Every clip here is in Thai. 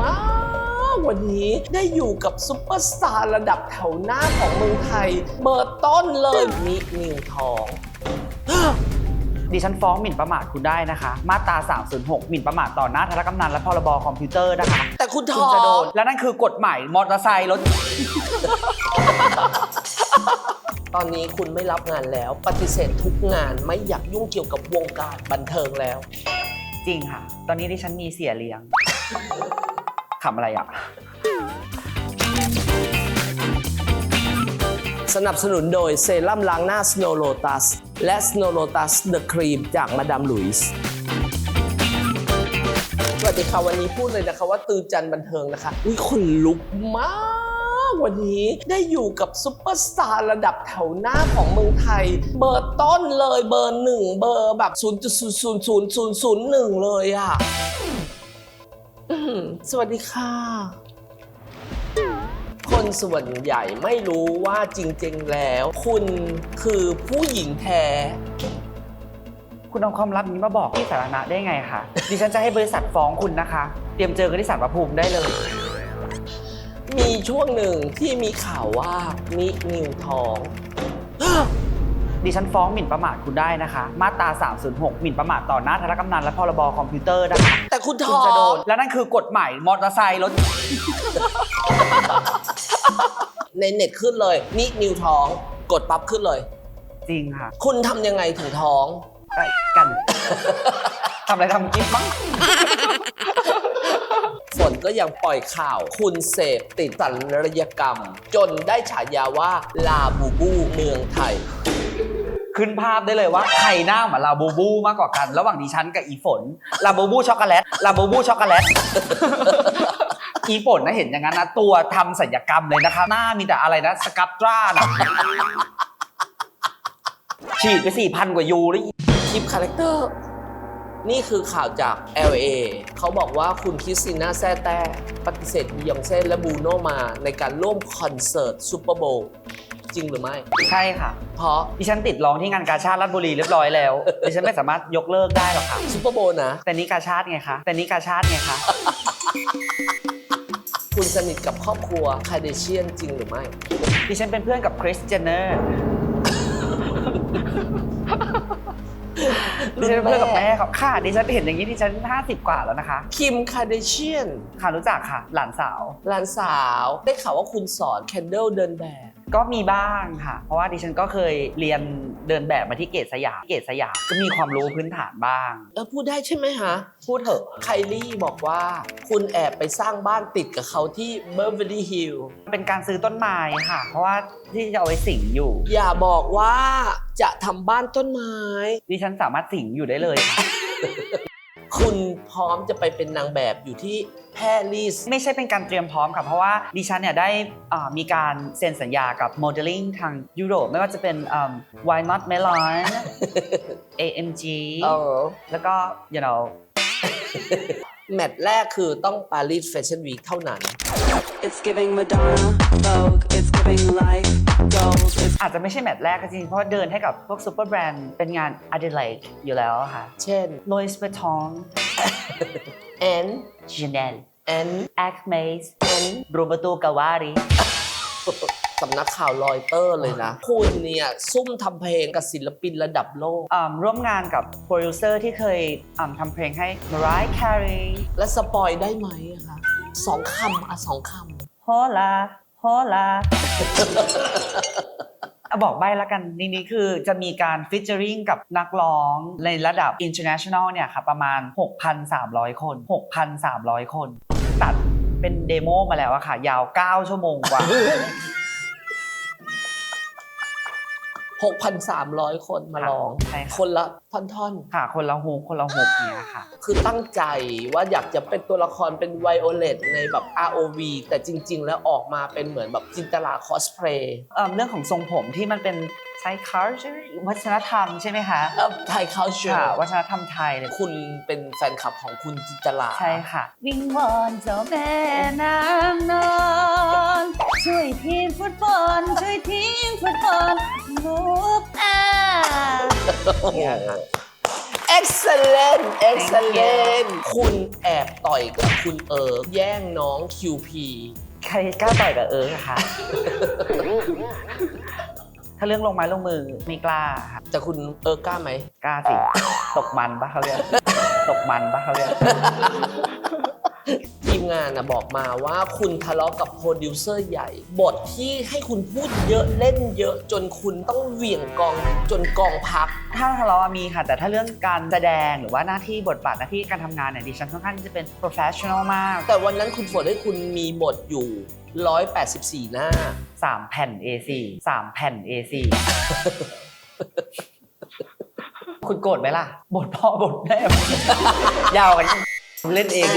มาก วันนี้ได้อยู่กับซุปเปอร์สตาร์ระดับแถวหน้าของเมืองไทย เบอร์ต้นเลยนิกนิวทอง ดิฉันฟ้องหมิ่นประมาทคุณได้นะคะ มาตรา 306 หมิ่นประมาทต่อหน้าธารกำนันและพรบคอมพิวเตอร์นะคะ แต่คุณทคุณอจะโดงน และนั่นคือกฎหมายมอเตอร์ไซค์รถ ตอนนี้คุณไม่รับงานแล้ว ปฏิเสธทุกงานไม่อยากยุ่งเกี่ยวกับวงการบันเทิงแล้ว จริงค่ะ ตอนนี้ดิฉันมีเสียเลี้ยง ขำอะไรอะ สนับสนุนโดยเซรั่มล้างหน้า Snow Lotus และ Snow Lotus The Cream จากมาดามหลุยส์สวัสดีค่ะวันนี้พูดเลยนะคะว่าตื่นจันทร์บันเทิงนะคะ อุ้ยคนลุกมากวันนี้ได้อยู่กับซุปเปอร์สตาร์ระดับแถวหน้าของเมืองไทย เบอร์ต้นเลยเบอร์หนึ่งเบอร์แบบ 0.0000001 เลยอะอื้อหือ สวัสดีค่ะ คนส่วนใหญ่ไม่รู้ว่าจริง ๆ แล้ว คุณคือผู้หญิงแท้ คุณเอาความลับนี้มาบอกที่สาธารณะได้ไงคะ ดิฉันจะให้บริษัทฟ้องคุณนะคะ เตรียมเจอกันที่ศาลพระภูมิได้เลย มีช่วงหนึ่งที่มีข่าวว่านินิวท้อง ดิฉันฟ้องหมิ่นประมาทคุณได้นะคะ มาตรา 306 หมิ่นประมาทต่อหน้าธารกำนันและพรบคอมพิวเตอร์นะคะแต่คุณคุท้ณอจะโดงนและนั่นคือกฎหมายมอเตอร์ไซค์รถ ในเน็ตขึ้นเลยนินิวท้อง กดปั๊บขึ้นเลย จริงค่ะคุณทำยังไงถึงท้อง ไปกัน ทำอะไรทำกิ๊บมั้งฝนก็ยังปล่อยข่าว คุณเสพติดสัลยกรรม จนได้ฉายาว่าลาบูบูเมืองไทย ขึ้นภาพได้เลยว่าใครหน้าเหมือนลาบูบูมากกว่ากัน ระหว่างดิฉันกับอีฝนลาบูบูช็อกโกแลตลาบูบูช็อกโกแลต อีฝนนะเห็นอย่างนั้นนะตัวทำศัลยกรรมเลยนะคะ หน้ามีแต่อะไรนะสกับตรานะฉีดไปสี่พันกว่ายูแล้วอีคลิปคาแรคเตอร์ นี่คือข่าวจาก LA เขาบอกว่าคุณคริสติน่าแซ่แต้ปฏิเสธบียองเซ่และบูโนมาในการร่วมคอนเสิร์ตซูเปอร์โบว์ จริงหรือไม่ ใช่ค่ะ เพราะดิฉันติดร้องที่งานกาชาติราชบุรีเรียบร้อยแล้ว ดิฉันไม่สามารถยกเลิกได้หรอกค่ะซูเปอร์โบว์นะ แต่นี้กาชาติไงคะ แต่นี้กาชาติไงคะ คุณสนิทกับครอบครัวคาเดเชียนจริงหรือไม่ ดิฉันเป็นเพื่อนกับคริสเจเนอร์ ดิฉันเป็นเพื่อนกับแม่เขาค่ะ ดิฉันเห็นอย่างนี้ดิฉัน50 กว่าแล้วนะคะ คิมคาเดเชียน ค่ะรู้จักค่ะ หลานสาว หลานสาว ได้ข่าวว่าคุณสอนแคนเดลเดินแบบ ก็มีบ้างค่ะ เพราะว่าดิฉันก็เคยเรียนเดินแบบมาที่เกตสยามเกตสยามก็มีความรู้พื้นฐานบ้างแล้วพูดได้ใช่ไหมฮะ พูดเถอะไคลี่บอกว่าคุณแอบไปสร้างบ้านติดกับเขาที่เบอร์เวอรี่ฮิลเป็นการซื้อต้นไม้ค่ะ เพราะว่าที่จะเอาไว้สิงอยู่ อย่าบอกว่าจะทำบ้านต้นไม้ ดิฉันสามารถสิงอยู่ได้เลยค่ะ คุณพร้อมจะไปเป็นนางแบบอยู่ที่แพรลิสไม่ใช่เป็นการเตรียมพร้อมค่ะเพราะว่าดิฉันเนี่ยได้อ่ามีการเซ็นสัญญากับโมเดลลิ่งทางยุโรปไม่ว่าจะเป็นอ่า Why Not Melon AMG เออแล้วก็ you know แมตช์แรกคือต้องปารีสแฟชั่นวีคเท่านั้น It's giving Madonna, Vogue, it's giving life, gold, it's อาจจะไม่ใช่แมตช์แรกก็จริงเพราะว่าเดินให้กับพวกซูเปอร์แบรนด์เป็นงาน Adelaide อยู่แล้วอะค่ะเช่น Louis Vuitton and Chanel and Acme and Roberto Cavalli สำนักข่าวรอยเตอร์เลยนะ คุณเนี่ย ซุ่มทำเพลงกับศิลปินระดับโลก อ่าร่วมงานกับโปรดิวเซอร์ที่เคยอ่าทำเพลงให้ Mariah Carey และสปอยได้ไหมอะคะสองคำอะสองค Hola Hola อะบอกใบละกันนี่นี่คือจะมีการฟิชเจอริงกับนักร้องในระดับ international เนี่ยค่ะ ประมาณ 6,300 คน 6,300 คน ตัดเป็นเดโมมาแล้วอะค่ะ ยาว 9 ชั่วโมงกว่าำ 6,300 คนมาร้อง ใช่ค่ะ คนละท่อนค่ะคนละฮุกคนละฮุกเนี่ยค่ะ ๆ คือตั้งใจว่าอยากจะเป็นตัวละครเป็นไวโอเลตในแบบ ROV แต่จริง ๆ แล้วออกมาเป็นเหมือนแบบจินตลาคอสเพลย์เอ่อเรื่องของทรงผมที่มันเป็นไซ culture วัฒนธรรมใช่ไหมคะไทยเขาเชื่อค่ะวัฒนธรรมไทยเลยคุณเป็นแฟนคลับของคุณจินตลา ใช่ค่ะ วิงวอนเจ้าแม่นางนอน ช่วยทีมฟุตบอลช่วยทีมฟุตบอลลูกอาโอ้โหเนี่ยค่ะเอ excellent excellent คุณแอบต่อยกับคุณเอิร์กแย่งน้อง QP ใครกล้าต่อยกับเอิร์กอะคะ ถ้าเรื่องลงไม้ลงมือไม่กล้าครับแต่คุณเอิร์กกล้าไหม กล้าสิ ตกมันปะเขาเรียก ตกมันปะเขาเรียก ทีมงานนะบอกมาว่าคุณทะเลาะกับโปรดิวเซอร์ใหญ่ บทที่ให้คุณพูดเยอะเล่นเยอะ จนคุณต้องเหวี่ยงกองจนกองพัก ถ้าทะเลาะอะมีค่ะ แต่ถ้าเรื่องการแสดงหรือว่าหน้าที่บทบาทหน้าที่การทำงานเนี่ยดิฉันค่อนข้างที่จะเป็น professional มาก แต่วันนั้นคุณฝนให้คุณมีบทอยู่ 184 หน้า 3 แผ่น A4 3 แผ่น A4 คุณโกรธไหมล่ะ บทพ่อบทแม่ ยาวกัน เล่นเอง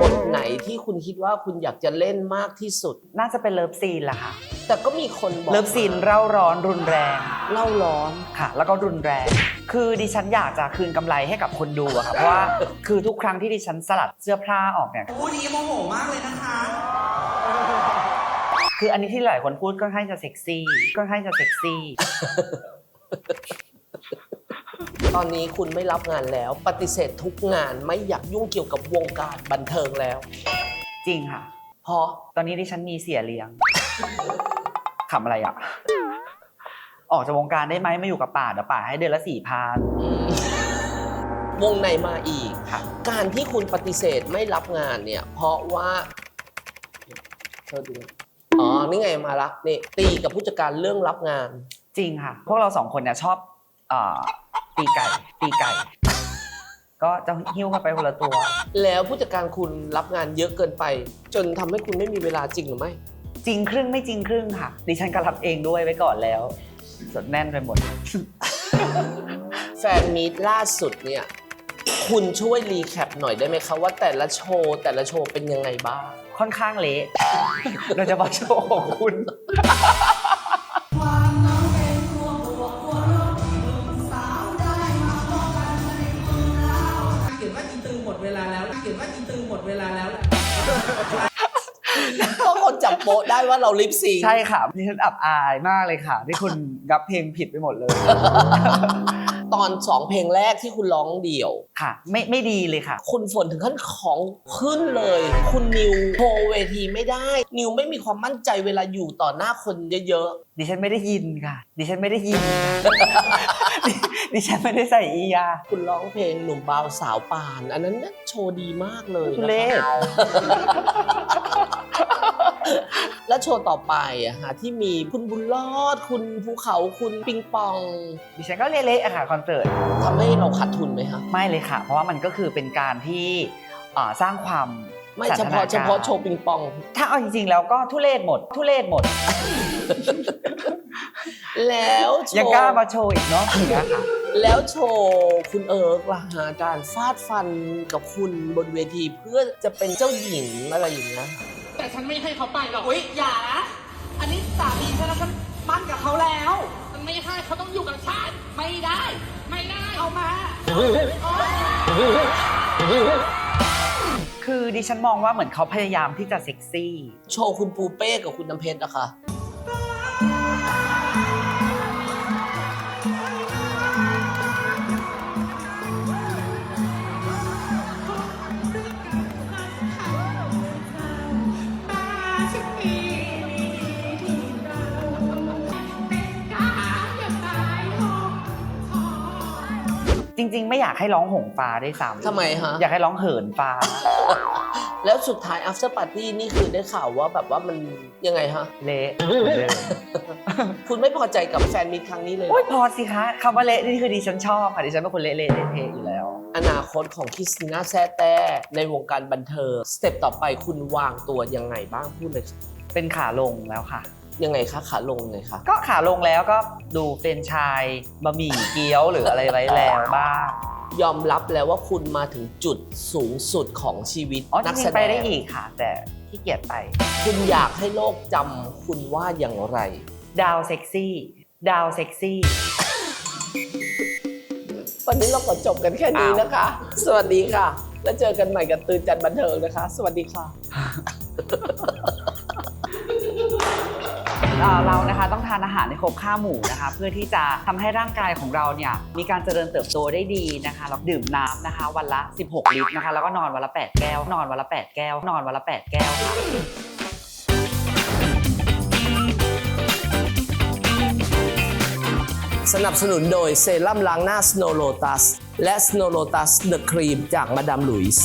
บทไห นที่คุณคิดว่าคุณอยากจะเล่นมากที่สุด น่าจะเป็นเลิฟซีนล่ะค่ะ แต่ก็มีคนบอกเลิฟซีนเร่าร้อนรุนแรง เล่าร้อนค่ะ แล้วก็รุนแรง คือดิฉันอยากจะคืนกำไรให้กับคนดูอะค่ะ เพราะว่าคือทุกครั้งที่ดิฉันสลัดเสื้อผ้าออกเนี่ย คู่นี้โมโหมากเลยนะคะ คืออันนี้ที่หลายคนพูดค่อนข้างจะเซ็กซี่ค่อนข้างจะเซ็กซี่ ตอนนี้คุณไม่รับงานแล้ว ปฏิเสธทุกงานไม่อยากยุ่งเกี่ยวกับวงการบันเทิงแล้ว จริงค่ะ เพราะตอนนี้ดิฉันมีเสียเลี้ยงขำอะไรอะ ออกจากวงการได้ไหมมาอยู่กับป่าเดี๋ยวป่าให้เดือนละสี่พันอืมวงในมาอีกค่ะ การที่คุณปฏิเสธไม่รับงานเนี่ย เพราะว่าเธอดูอ๋อ นี่ไงมาละนี่ตีกับผู้จัดการเรื่องรับงาน จริงค่ะ พวกเราสองคนเนี่ยชอบเอ่อ ตีไก่ ตีไก่ ก็จะหิ้วกันไปคนละตัว แล้วผู้จัดการคุณรับงานเยอะเกินไป จนทำให้คุณไม่มีเวลาจริงหรือไม่ จริงครึ่งไม่จริงครึ่งค่ะ ดิฉันก็รับเองด้วยไว้ก่อนแล้วสดแน่นไปหมด แฟนมีตล่าสุดเนี่ย คุณช่วยรีแคปหน่อยได้ไหมคะว่าแต่ละโชว์แต่ละโชว์เป็นยังไงบ้าง ค่อนข้างเละ โดยเฉพาะโชว์ของคุณ อีตือหมดเวลาแล้วก็คนจับโป๊ะได้ว่าเราลิปซิงค์ใช่ค่ะดิฉันอับอายมากเลยค่ะ ที่คุณรับเพลงผิดไปหมดเลย ตอนสองเพลงแรกที่คุณร้องเดี่ยว ค่ะ ไม่ไม่ดีเลยค่ะ คุณฝนถึงขั้นของขึ้นเลย คุณนิวโชว์เวทีไม่ได้ นิวไม่มีความมั่นใจเวลาอยู่ต่อหน้าคนเยอะดิฉันไม่ได้ยินค่ะ ดิฉันไม่ได้ยิน ดิดิฉันไม่ได้ใส่อียา ๆ คุณร้องเพลงหนุ่มบาวสาวปาน อันนั้นน่ะโชว์ดีมากเลยทุนะเรศคะ และโชว์ต่อไปอะค่ะที่มีคุณบุญรอด คุณภูเขาคุณปิงปองดิฉันก็เละๆอะค่ะคอนเสิร์ตทำให้เราขาดทุนไหมคะไม่เลยค่ะ เพราะว่ามันก็คือเป็นการที่อ่าสร้างความไม่สันเฉทนพาะกรเฉพาะโชว์ปิงปอง ถ้าเอาจริงๆแล้วก็ทุเรศหมด ทุเรศหมด แล้วโชยังว์กล้ามาโชว์อีกเนาะอย่างเงี้ยค่ะแล้วโชว์คุณเอิร์กล่ะฮะการฟาดฟันกับคุณบนเวทีเพื่อจะเป็นเจ้าหญิงอะไรอย่างเงี้ยค่ะ แต่ฉันไม่ให้เขาไปหรอกอุ๊ยอย่านะ อันนี้สามีฉันนะฉันมั่นกับเขาแล้วมันไม่ให้เขาต้องอยู่กับฉันไม่ได้ ไม่ได้เอามาคือดิฉันมองว่าเหมือนเขาพยายามที่จะเซ็กซี่ โชว์คุณปูเป้กับคุณน้ำเพชรนะคะ ริง ๆ ไม่อยากให้ร้องหงฟ้าด้วยซ้ำทำไมฮะ อยากให้ร้องเหินฟ้า แล้วสุดท้าย after party นี่คือได้ข่าวว่าแบบว่ามันยังไงฮะ เละเหมือนเดิมคุณไม่พอใจกับแฟนมีตครั้งนี้เลยเหรโอ้อยพอสิคะคำว่าเละนี่คือดิฉันชอบค่ะดิฉันเป็นคนเละๆเทะๆอยู่แล้ว อนาคตของคริสติน่าแซ่แต้ในวงการบันเทิงสเต็ปต่อไปคุณวางตัวยังไงบ้างพูดเลย เป็นขาลงแล้วค่ะ ยังไงคะขาลงไงคะก็ขาลงแล้วก็ดูเฟรนไชายบะหมี่เกี๊ยวหรืออะไรไว้แล้วบ้างยอมรับแล้วว่าคุณมาถึงจุดสูงสุดของชีวิตอ๋อจนักริแสงๆดไปงได้อีกค่ะ แต่ขี้เกียจไป คุณอยากให้โลกจำคุณว่าอย่างไร ดาวเซ็กซี่ ดาวเซ็กซี่ วันนี้เราขอจบกันแค่นี้อ้าวนะคะ สวัสดีค่ะ แล้วเจอกันใหม่กับตื่นจันทร์บันเทิงนะคะ สวัสดีค่ะ เรานะคะต้องทานอาหารในครบ5หมู่นะคะ เพื่อที่จะทำให้ร่างกายของเราเนี่ยมีการเจริญเติบโตได้ดีนะคะแล้วดื่มน้ำนะคะ วันละ 16 ลิตรนะคะ แล้วก็นอนวันละ 8 แก้ว นอนวันละ 8 แก้ว นอนวันละ 8 แก้วค่ะสนับสนุนโดยเซรั่มล้างหน้า Snow Lotus และ Snow Lotus The Cream จากมาดามหลุยส์